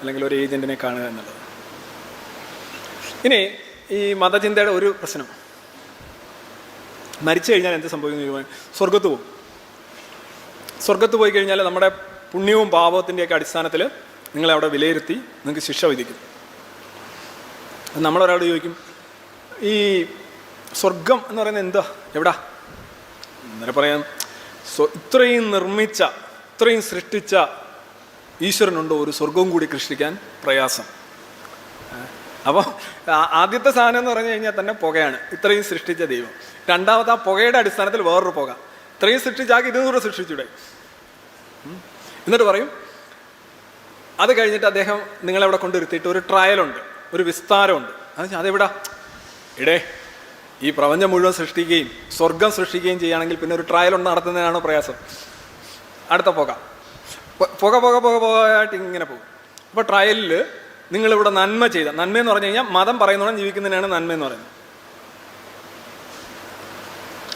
അല്ലെങ്കിൽ ഒരു ഏജന്റിനെ കാണുക എന്നുള്ളത്. ഇനി ഈ മതചിന്തയുടെ ഒരു പ്രശ്നം. മരിച്ചു കഴിഞ്ഞാൽ എന്ത് സംഭവിക്കുന്നു സ്വർഗത്ത് പോകും. സ്വർഗത്ത് പോയി കഴിഞ്ഞാൽ നമ്മുടെ പുണ്യവും പാപത്തിന്റെയൊക്കെ അടിസ്ഥാനത്തിൽ നിങ്ങളെ അവിടെ വിലയിരുത്തി നിങ്ങൾക്ക് ശിക്ഷ വിധിക്കും. നമ്മളൊരാളോട് ചോദിക്കും ഈ സ്വർഗം എന്ന് പറയുന്നത് എന്താ? എവിടാ? അന്നേരം പറയാം ഇത്രയും നിർമ്മിച്ച ഇത്രയും സൃഷ്ടിച്ച ഈശ്വരനുണ്ടോ ഒരു സ്വർഗവും കൂടി സൃഷ്ടിക്കാൻ പ്രയാസം. അപ്പോൾ ആദ്യത്തെ സാധനം എന്ന് പറഞ്ഞു കഴിഞ്ഞാൽ തന്നെ പുകയാണ്. ഇത്രയും സൃഷ്ടിച്ച ദൈവം. രണ്ടാമത്തെ ആ പുകയുടെ അടിസ്ഥാനത്തിൽ വേറൊരു പുക. ഇത്രയും സൃഷ്ടിച്ചാക്കി ഇരുന്നൂറ് സൃഷ്ടിച്ചൂടെ. എന്നിട്ട് പറയും അത് കഴിഞ്ഞിട്ട് അദ്ദേഹം നിങ്ങളെവിടെ കൊണ്ടിരുത്തിയിട്ട് ഒരു ട്രയലുണ്ട് ഒരു വിസ്താരമുണ്ട്. അത് അതെവിടാ? ഇടേ ഈ പ്രപഞ്ചം മുഴുവൻ സൃഷ്ടിക്കുകയും സ്വർഗം സൃഷ്ടിക്കുകയും ചെയ്യുകയാണെങ്കിൽ പിന്നെ ഒരു ട്രയൽ ഒന്ന് നടത്തുന്നതിനാണോ പ്രയാസം? അടുത്ത പുക. പുക പുക പുക പുകയായിട്ട് ഇങ്ങനെ പോകും അപ്പോൾ ട്രയലിൽ നിങ്ങളിവിടെ നന്മ ചെയ്ത നന്മ എന്ന് പറഞ്ഞു കഴിഞ്ഞാൽ മതം പറയുന്നോണം ജീവിക്കുന്നതിനാണ് നന്മ എന്ന് പറയുന്നത്.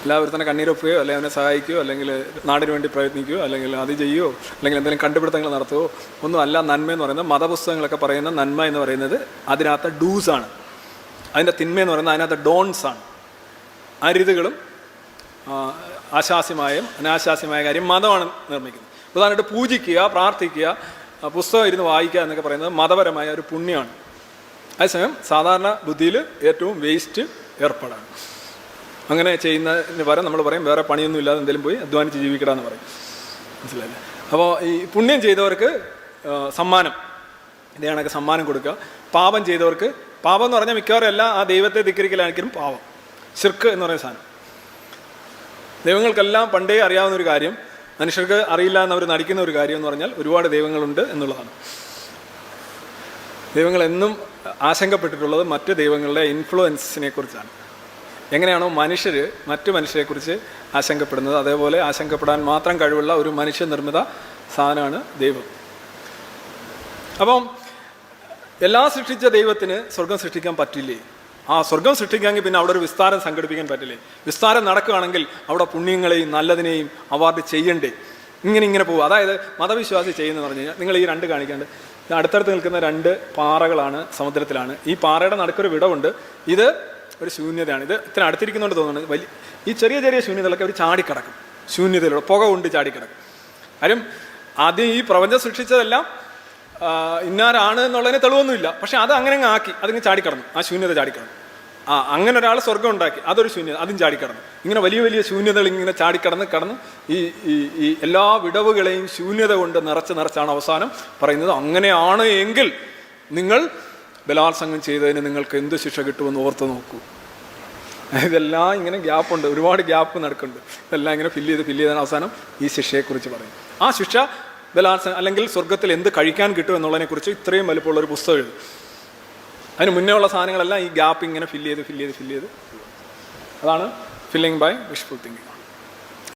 എല്ലാവരും തന്നെ കണ്ണീരൊപ്പുകയോ അല്ലെങ്കിൽ അവനെ സഹായിക്കുകയോ അല്ലെങ്കിൽ നാടിന് വേണ്ടി പ്രയത്നിക്കുകയോ അല്ലെങ്കിൽ അത് ചെയ്യുകയോ അല്ലെങ്കിൽ എന്തെങ്കിലും കണ്ടുപിടുത്തങ്ങൾ നടത്തുകയോ ഒന്നും അല്ല നന്മ എന്ന് പറയുന്നത്. മതപുസ്തകങ്ങളൊക്കെ പറയുന്ന നന്മ എന്ന് പറയുന്നത് അതിനകത്ത് ഡൂസ് ആണ്. അതിന്റെ തിന്മ എന്ന് പറയുന്നത് അതിനകത്ത് ഡോൺസ് ആണ്. അരുതുകളും ആശാസ്യമായും അനാശാസ്യമായ കാര്യം മതമാണ് നിർമ്മിക്കുന്നത്. ഉദാഹരണമായിട്ട് പൂജിക്കുക പ്രാർത്ഥിക്കുക പുസ്തകം ഇരുന്ന് വായിക്കുക എന്നൊക്കെ പറയുന്നത് മതപരമായ ഒരു പുണ്യമാണ് അതേസമയം സാധാരണ ബുദ്ധിയിൽ ഏറ്റവും വേസ്റ്റ് ഏർപ്പെടാണ്. അങ്ങനെ ചെയ്യുന്നതിന് പകരം നമ്മൾ പറയും വേറെ പണിയൊന്നും ഇല്ലാതെ എന്തെങ്കിലും പോയി അധ്വാനിച്ച് ജീവിക്കടാന്ന് പറയും. മനസ്സിലായില്ലേ? അപ്പോൾ ഈ പുണ്യം ചെയ്തവർക്ക് സമ്മാനം. ഇതേ സമ്മാനം കൊടുക്കുക. പാപം ചെയ്തവർക്ക് പാപം എന്ന് പറഞ്ഞാൽ മിക്കവാറും എല്ലാം ആ ദൈവത്തെ ധിക്കരിക്കലായിരിക്കും പാപം. ശിർക്ക് എന്ന് പറയുന്ന സാധനം. ദൈവങ്ങൾക്കെല്ലാം പണ്ടേ അറിയാവുന്ന ഒരു കാര്യം മനുഷ്യർക്ക് അറിയില്ല എന്നവർ നടിക്കുന്ന ഒരു കാര്യം എന്ന് പറഞ്ഞാൽ ഒരുപാട് ദൈവങ്ങളുണ്ട് എന്നുള്ളതാണ്. ദൈവങ്ങൾ എന്നും ആശങ്കപ്പെട്ടിട്ടുള്ളത് മറ്റ് ദൈവങ്ങളുടെ ഇൻഫ്ലുവൻസിനെ കുറിച്ചാണ്. എങ്ങനെയാണോ മനുഷ്യർ മറ്റു മനുഷ്യരെക്കുറിച്ച് ആശങ്കപ്പെടുന്നത് അതേപോലെ ആശങ്കപ്പെടാൻ മാത്രം കഴിവുള്ള ഒരു മനുഷ്യ നിർമ്മിത സാധനമാണ് ദൈവം. അപ്പം എല്ലാം സൃഷ്ടിച്ച ദൈവത്തിന് സ്വർഗം സൃഷ്ടിക്കാൻ പറ്റില്ലേ? ആ സ്വർഗം സൃഷ്ടിക്കാമെങ്കിൽ പിന്നെ അവിടെ ഒരു വിസ്താരം സംഘടിപ്പിക്കാൻ പറ്റില്ലേ? വിസ്താരം നടക്കുകയാണെങ്കിൽ അവിടെ പുണ്യങ്ങളെയും നല്ലതിനെയും അവാർഡ് ചെയ്യണ്ടേ? ഇങ്ങനെ ഇങ്ങനെ പോകും അതായത് മതവിശ്വാസി ചെയ്യുന്നതെന്ന് പറഞ്ഞു കഴിഞ്ഞാൽ നിങ്ങൾ ഈ രണ്ട് കാണിക്കാണ്ട് അടുത്തടുത്ത് നിൽക്കുന്ന രണ്ട് പാറകളാണ് സമുദ്രത്തിലാണ്. ഈ പാറയുടെ നടക്കൊരു വിടവുണ്ട്. ഇത് ഒരു ശൂന്യതയാണ്. ഇത് ഇത്ര അടുത്തിരിക്കുന്നതുകൊണ്ട് തോന്നുന്നത് വലിയ ഈ ചെറിയ ചെറിയ ശൂന്യതകളൊക്കെ അവർ ചാടിക്കിടക്കും. ശൂന്യതയിലൂടെ പുക കൊണ്ട് ചാടിക്കിടക്കും. കാര്യം ആദ്യം ഈ പ്രപഞ്ചം സൃഷ്ടിച്ചതെല്ലാം ഇന്നാരാണ് എന്നുള്ളതിന് തെളിവൊന്നുമില്ല. പക്ഷെ അത് അങ്ങനെ അങ്ങ് ആക്കി അതിങ്ങ് ചാടിക്കടന്നു. ആ ശൂന്യത ചാടിക്കടന്നു. ആ അങ്ങനെ ഒരാൾ സ്വർഗം ഉണ്ടാക്കി അതൊരു ശൂന്യത അതും ചാടിക്കടന്നു. ഇങ്ങനെ വലിയ വലിയ ശൂന്യതകൾ ഇങ്ങനെ ചാടിക്കടന്ന് കടന്ന് ഈ ഈ എല്ലാ വിടവുകളെയും ശൂന്യത കൊണ്ട് നിറച്ച് നിറച്ചാണ് അവസാനം പറയുന്നത്. അങ്ങനെയാണ് എങ്കിൽ നിങ്ങൾ ബലാത്സംഗം ചെയ്തതിന് നിങ്ങൾക്ക് എന്ത് ശിക്ഷ കിട്ടുമെന്ന് ഓർത്ത് നോക്കൂ. ഇതെല്ലാം ഇങ്ങനെ ഗ്യാപ്പുണ്ട് ഒരുപാട് ഗ്യാപ്പ് നടക്കുന്നുണ്ട്. ഇതെല്ലാം ഇങ്ങനെ ഫില്ല് ചെയ്ത് ഫില്ല് ചെയ്താണ് അവസാനം ഈ ശിക്ഷയെക്കുറിച്ച് പറയും. ആ ശിക്ഷ ബലാത്സംഗം അല്ലെങ്കിൽ സ്വർഗത്തിൽ എന്ത് കഴിക്കാൻ കിട്ടും എന്നുള്ളതിനെക്കുറിച്ച് ഇത്രയും വലുപ്പമുള്ള ഒരു പുസ്തകം എഴുതും. അതിന് മുന്നേ ഉള്ള സാധനങ്ങളെല്ലാം ഈ ഗ്യാപ്പ് ഇങ്ങനെ ഫില്ല് ചെയ്ത് ഫില്ല് ചെയ്ത് ഫില്ല് ചെയ്ത്. അതാണ് ഫില്ലിംഗ് ബൈ വിഷ്ഫുൾ തിങ്കിങ്